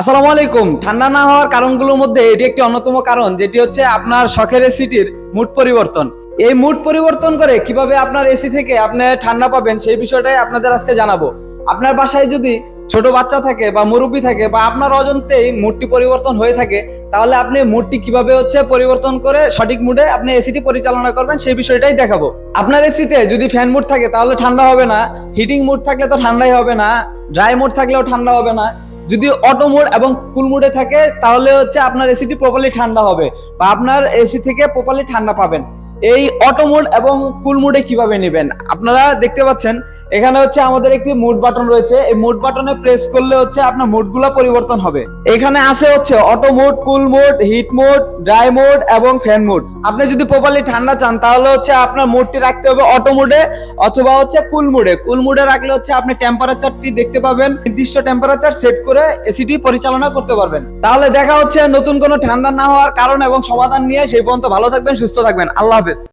আসসালামু আলাইকুম। ঠান্ডা না হওয়ার কারণগুলোর মধ্যে এটি একটি অন্যতম কারণ, যেটি হচ্ছে আপনার শখের এসিটির মুড পরিবর্তন। এই মুড পরিবর্তন করে কীভাবে আপনার এসি থেকে আপনি ঠান্ডা পাবেন, সেই বিষয়টাই আপনাদের আজকে জানাব। আপনার বাসায় যদি ছোট বাচ্চা থাকে বা মুরব্বী থাকে বা আপনার অজন্তেই মুডটি পরিবর্তন হয়ে থাকে, তাহলে আপনি মুডটি কীভাবে হচ্ছে পরিবর্তন করে সঠিক মুডে আপনি এসিটি পরিচালনা করবেন, সেই বিষয়টাই দেখাবো। আপনার এসিতে যদি ফ্যান মুড থাকে, তাহলে ঠান্ডা হবে না হিটিং মুড থাকলে তো ঠান্ডাই হবে না ড্রাই মুড থাকলেও ঠান্ডা হবে না। যদি অটো মোড এবং কুল মোডে থাকে, তাহলে হচ্ছে আপনার এসিটি প্রপারলি ঠান্ডা হবে বা আপনার এসি থেকে প্রপারলি ঠান্ডা পাবেন। এই অটো মোড এবং কুল মোডে কীভাবে নেবেন? আপনারা দেখতে পাচ্ছেন, এখানে হচ্ছে আমাদের একটি মুড বাটন রয়েছে। এই মুড বাটনে প্রেস করলে হচ্ছে আপনার মুডগুলো পরিবর্তন হবে। এখানে আছে হচ্ছে auto mode cool mode heat mode dry mode এবং ফ্যান মোড আপনি যদি প্রপারলি ঠান্ডা চান, তাহলে হচ্ছে আপনার মোডটি রাখতে হবে অটো মোডে অথবা হচ্ছে কুল মোডে কুল মোডে রাখলে হচ্ছে আপনি টেম্পারেচারটি দেখতে পাবেন, নির্দিষ্ট টেম্পারেচার সেট করে এসিটি পরিচালনা করতে পারবেন। তাহলে দেখা হচ্ছে নতুন কোনো ঠান্ডা না হওয়ার কারণ এবং সমাধান নিয়ে। সেই পর্যন্ত ভালো থাকবেন, সুস্থ থাকবেন। আল্লাহ